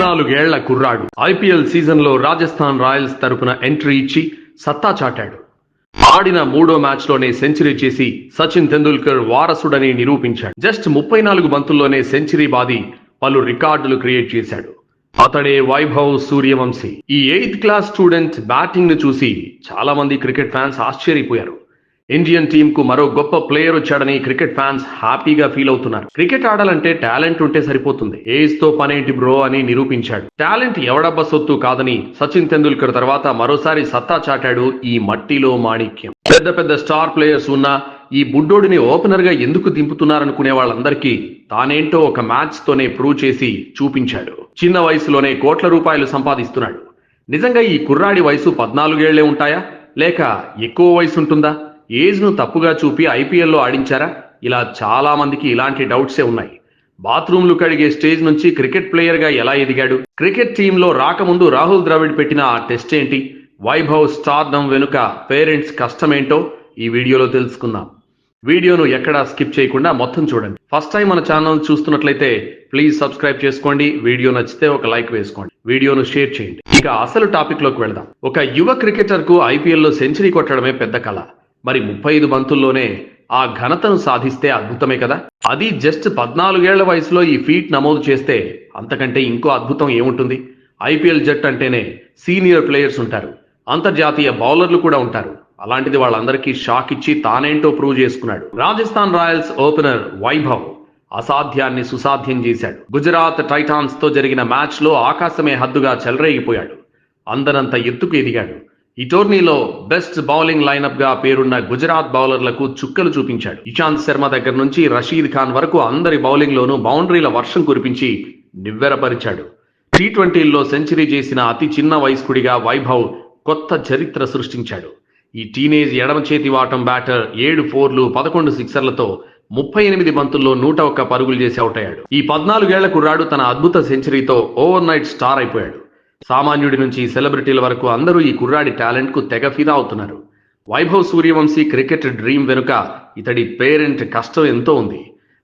పద్నాలుగేళ్ళ కుర్రాడు. ఐపీఎల్ సీజన్లో రాజస్థాన్ రాయల్స్ తరపున ఎంట్రీ ఇచ్చి సత్తా చాటాడు. ఆడిన మూడో మ్యాచ్లోనే సెంచరీ చేసి సచిన్ తెండూల్కర్ వారసుడని నిరూపించాడు. జస్ట్ ముప్పై నాలుగు బంతుల్లోనే సెంచరీ బాది పలు రికార్డులు క్రియేట్ చేశాడు. అతడే వైభవ్ సూర్యవంశీ. ఈ ఎయిత్ క్లాస్ స్టూడెంట్ బ్యాటింగ్ను చూసి చాలా మంది క్రికెట్ ఫ్యాన్స్ ఆశ్చర్యపోయారు. ఇండియన్ టీమ్కు మరో గొప్ప ప్లేయర్ వచ్చాడని క్రికెట్ ఫ్యాన్స్ హ్యాపీగా ఫీల్ అవుతున్నారు. క్రికెట్ ఆడాలంటే టాలెంట్ ఉంటే సరిపోతుంది. ఏజ్తో పనేంటి బ్రో అని నిరూపించాడు. టాలెంట్ ఎవడబ్బ సొత్తు కాదని సచిన్ తెండూల్కర్ తర్వాత మరోసారి సత్తా చాటాడు ఈ మట్టిలో మాణిక్యం. పెద్ద పెద్ద స్టార్ ప్లేయర్స్ ఉన్నా ఈ బుడ్డోడిని ఓపెనర్గా ఎందుకు దింపుతున్నారనుకునే వాళ్ళందరికీ తానేంటో ఒక మ్యాచ్ తోనే ప్రూవ్ చేసి చూపించాడు. చిన్న వయసులోనే కోట్ల రూపాయలు సంపాదిస్తున్నాడు. నిజంగా ఈ కుర్రాడి వయసు పద్నాలుగేళ్ళే ఉంటాయా? లేక ఎక్కువ వయసు ఉంటుందా? ఏజ్ను తప్పుగా చూపి ఐపీఎల్లో ఆడించారా? ఇలా చాలామందికి ఇలాంటి డౌట్సే ఉన్నాయి. బాత్రూంలు కడిగే స్టేజ్ నుంచి క్రికెట్ ప్లేయర్గా ఎలా ఎదిగాడు? క్రికెట్ టీంలో రాకముందు రాహుల్ ద్రవిడ్ పెట్టిన ఆ టెస్ట్ ఏంటి? వైభవ్ స్టార్డమ్ వెనుక పేరెంట్స్ కష్టమేంటో ఈ వీడియోలో తెలుసుకుందాం. వీడియోను ఎక్కడా స్కిప్ చేయకుండా మొత్తం చూడండి. ఫస్ట్ టైం మన ఛానల్ చూస్తున్నట్లయితే ప్లీజ్ సబ్స్క్రైబ్ చేసుకోండి. వీడియో నచ్చితే ఒక లైక్ వేసుకోండి. వీడియోను షేర్ చేయండి. ఇక అసలు టాపిక్లోకి వెళదాం. ఒక యువ క్రికెటర్కు ఐపీఎల్లో సెంచరీ కొట్టడమే పెద్ద కళ మరి ముప్పై ఐదు బంతుల్లోనే ఆ ఘనతను సాధిస్తే అద్భుతమే కదా? అది జస్ట్ పద్నాలుగేళ్ళ వయసులో ఈ ఫీట్ నమోదు చేస్తే అంతకంటే ఇంకో అద్భుతం ఏముంటుంది? ఐపీఎల్ జట్ అంటేనే సీనియర్ ప్లేయర్స్ ఉంటారు. అంతర్జాతీయ బౌలర్లు కూడా ఉంటారు. అలాంటిది వాళ్ళందరికీ షాక్ ఇచ్చి తానేంటో ప్రూవ్ చేసుకున్నాడు. రాజస్థాన్ రాయల్స్ ఓపెనర్ వైభవ్ అసాధ్యాన్ని సుసాధ్యం చేశాడు. గుజరాత్ టైటాన్స్తో జరిగిన మ్యాచ్లో ఆకాశమే హద్దుగా చెలరేగిపోయాడు. అందనంత ఎత్తుకు ఎదిగాడు. ఈ టోర్నీలో బెస్ట్ బౌలింగ్ లైనప్గా పేరున్న గుజరాత్ బౌలర్లకు చుక్కలు చూపించాడు. ఇషాంత్ శర్మ దగ్గర నుంచి రషీద్ ఖాన్ వరకు అందరి బౌలింగ్ లోనూ బౌండరీల వర్షం కురిపించి నివ్వెరపరిచాడు. టీ ట్వంటీల్లో సెంచరీ చేసిన అతి చిన్న వయస్కుడిగా వైభవ్ కొత్త చరిత్ర సృష్టించాడు. ఈ టీనేజ్ ఎడమ చేతి వాటం బ్యాటర్ ఏడు ఫోర్లు పదకొండు సిక్సర్లతో ముప్పై ఎనిమిది బంతుల్లో నూట ఒక్క పరుగులు చేసి అవుట్ అయ్యాడు. ఈ పద్నాలుగేళ్ళ కుర్రాడు తన అద్భుత సెంచరీతో ఓవర్ నైట్ స్టార్ అయిపోయాడు. సామాన్యుడి నుంచి సెలబ్రిటీల వరకు అందరూ ఈ కుర్రాడి టాలెంట్కు తెగ ఫిదా అవుతున్నారు. వైభవ్ సూర్యవంశీ క్రికెట్ డ్రీమ్ వెనుక ఇతడి పేరెంట్ కష్టం ఎంతో ఉంది.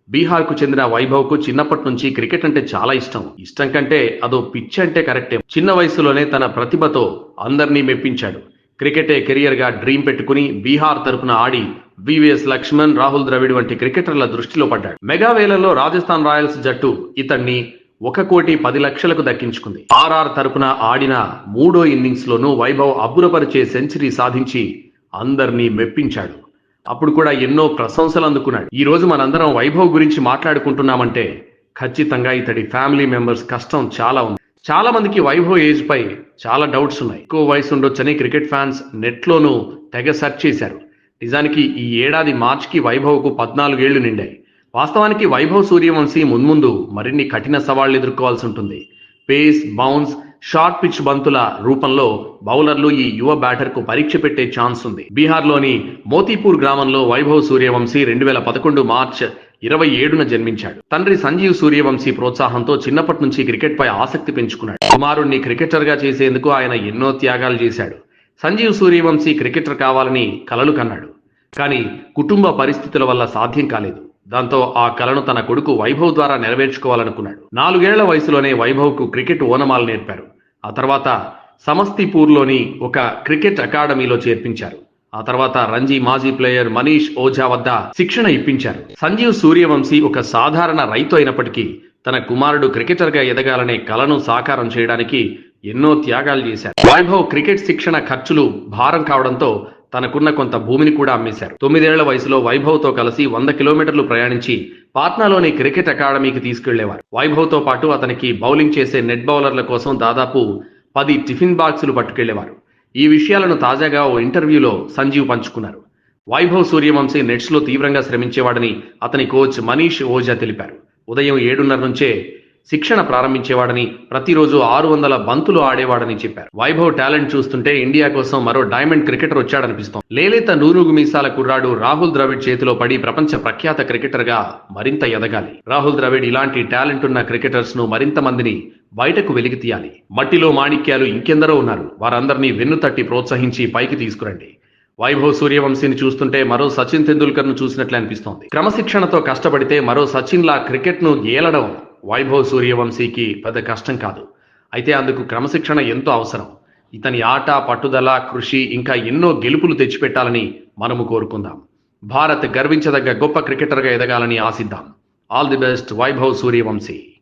బీహార్కు చెందిన వైభవ్కు చిన్నప్పటి నుంచి క్రికెట్ అంటే చాలా ఇష్టం. ఇష్టం కంటే అదో పిచ్చి అంటే కరెక్టే. చిన్న వయసులోనే తన ప్రతిభతో అందరినీ మెప్పించాడు. క్రికెటే కెరియర్గా డ్రీమ్ పెట్టుకుని బీహార్ తరపున ఆడి వివిఎస్ లక్ష్మణ్ రాహుల్ ద్రవిడ్ వంటి క్రికెటర్ల దృష్టిలో పడ్డాడు. మెగా వేలలో రాజస్థాన్ రాయల్స్ జట్టు ఇతన్ని ఒక కోటి పది లక్షలకు దక్కించుకుంది. ఆర్ఆర్ తరపున ఆడిన మూడో ఇన్నింగ్స్ లోనూ వైభవ్ అబ్బురపరిచే సెంచరీ సాధించి అందరినీ మెప్పించాడు. అప్పుడు కూడా ఎన్నో ప్రశంసలు అందుకున్నాడు. ఈ రోజు మనందరం వైభవ్ గురించి మాట్లాడుకుంటున్నామంటే ఖచ్చితంగా ఇతడి ఫ్యామిలీ మెంబర్స్ కష్టం చాలా ఉంది. చాలా మందికి వైభవ్ ఏజ్ పై చాలా డౌట్స్ ఉన్నాయి. ఎక్కువ వయసు ఉండొచ్చని క్రికెట్ ఫ్యాన్స్ నెట్ లోనూ తెగ సెర్చ్ చేశారు. నిజానికి ఈ ఏడాది మార్చికి వైభవ్కు పద్నాలుగేళ్ళు నిండాయి. వాస్తవానికి వైభవ్ సూర్యవంశీ మున్ముందు మరిన్ని కఠిన సవాళ్ళు ఎదుర్కోవాల్సి ఉంటుంది. పేస్ బౌన్స్ షార్ట్ పిచ్ బంతుల రూపంలో బౌలర్లు ఈ యువ బ్యాటర్కు పరీక్ష పెట్టే ఛాన్స్ ఉంది. బీహార్లోని మోతీపూర్ గ్రామంలో వైభవ్ సూర్యవంశీ రెండు వేల పదకొండు మార్చ్ ఇరవై ఏడున జన్మించాడు. తండ్రి సంజీవ్ సూర్యవంశీ ప్రోత్సాహంతో చిన్నప్పటి నుంచి క్రికెట్ పై ఆసక్తి పెంచుకున్నాడు. కుమారుణ్ణి క్రికెటర్గా చేసేందుకు ఆయన ఎన్నో త్యాగాలు చేశాడు. సంజీవ్ సూర్యవంశీ క్రికెటర్ కావాలని కలలు కన్నాడు. కానీ కుటుంబ పరిస్థితుల వల్ల సాధ్యం కాలేదు. దాంతో ఆ కలను తన కొడుకు వైభవ్ ద్వారా నెరవేర్చుకోవాలనుకున్నాడు. నాలుగేళ్ళ వయసులోనే వైభవ్కు క్రికెట్ ఓనమాలు నేర్పారు. ఆ తర్వాత సమస్తీపూర్లోని ఒక క్రికెట్ అకాడమీలో చేర్పించారు. ఆ తర్వాత రంజీ మాజీ ప్లేయర్ మనీష్ ఓఝా వద్ద శిక్షణ ఇప్పించారు. సంజీవ్ సూర్యవంశీ ఒక సాధారణ రైతు అయినప్పటికీ తన కుమారుడు క్రికెటర్గా ఎదగాలనే కలను సాకారం చేయడానికి ఎన్నో త్యాగాలు చేశారు. వైభవ్ క్రికెట్ శిక్షణ ఖర్చులు భారం కావడంతో తనకున్న కొంత భూమిని కూడా అమ్మేశారు. తొమ్మిదేళ్ళ వయసులో వైభవ్తో కలిసి వంద కిలోమీటర్లు ప్రయాణించి పాట్నాలోని క్రికెట్ అకాడమీకి తీసుకెళ్ళేవారు. వైభవ్తో పాటు అతనికి బౌలింగ్ చేసే నెట్ బౌలర్ల కోసం దాదాపు పది టిఫిన్ బాక్సులు పట్టుకెళ్ళేవారు. ఈ విషయాలను తాజాగా ఓ ఇంటర్వ్యూలో సంజీవ్ పంచుకున్నారు. వైభవ్ సూర్యవంశీ నెట్స్లో తీవ్రంగా శ్రమించేవాడని అతని కోచ్ మనీష్ ఓజా తెలిపారు. ఉదయం ఏడున్నర నుంచే శిక్షణ ప్రారంభించేవాడని ప్రతిరోజు ఆరు వందల బంతులు ఆడేవాడని చెప్పారు. వైభవ్ టాలెంట్ చూస్తుంటే ఇండియా కోసం మరో డైమండ్ క్రికెటర్ వచ్చాడనిపిస్తోంది. లేలేత నూరుగు మీసాల కుర్రాడు రాహుల్ ద్రవిడ్ చేతిలో పడి ప్రపంచ ప్రఖ్యాత క్రికెటర్గా మరింత ఎదగాలి. రాహుల్ ద్రవిడ్ ఇలాంటి టాలెంట్ ఉన్న క్రికెటర్స్ను మరింత మందిని బయటకు వెలికి తీయాలి. మట్టిలో మాణిక్యాలు ఇంకెందరో ఉన్నారు. వారందరినీ వెన్నుతట్టి ప్రోత్సహించి పైకి తీసుకురండి. వైభవ్ సూర్యవంశీని చూస్తుంటే మరో సచిన్ తెండూల్కర్ను చూసినట్లే అనిపిస్తోంది. క్రమశిక్షణతో కష్టపడితే మరో సచిన్ లా క్రికెట్ను ఏలడం వైభవ్ సూర్యవంశీకి పెద్ద కష్టం కాదు. అయితే అందుకు క్రమశిక్షణ ఎంతో అవసరం. ఇతని ఆట పట్టుదల కృషి ఇంకా ఎన్నో గెలుపులు తెచ్చిపెట్టాలని మనము కోరుకుందాం. భారత్ గర్వించదగ్గ గొప్ప క్రికెటర్గా ఎదగాలని ఆశిద్దాం. All the best Vaibhav Suryavanshi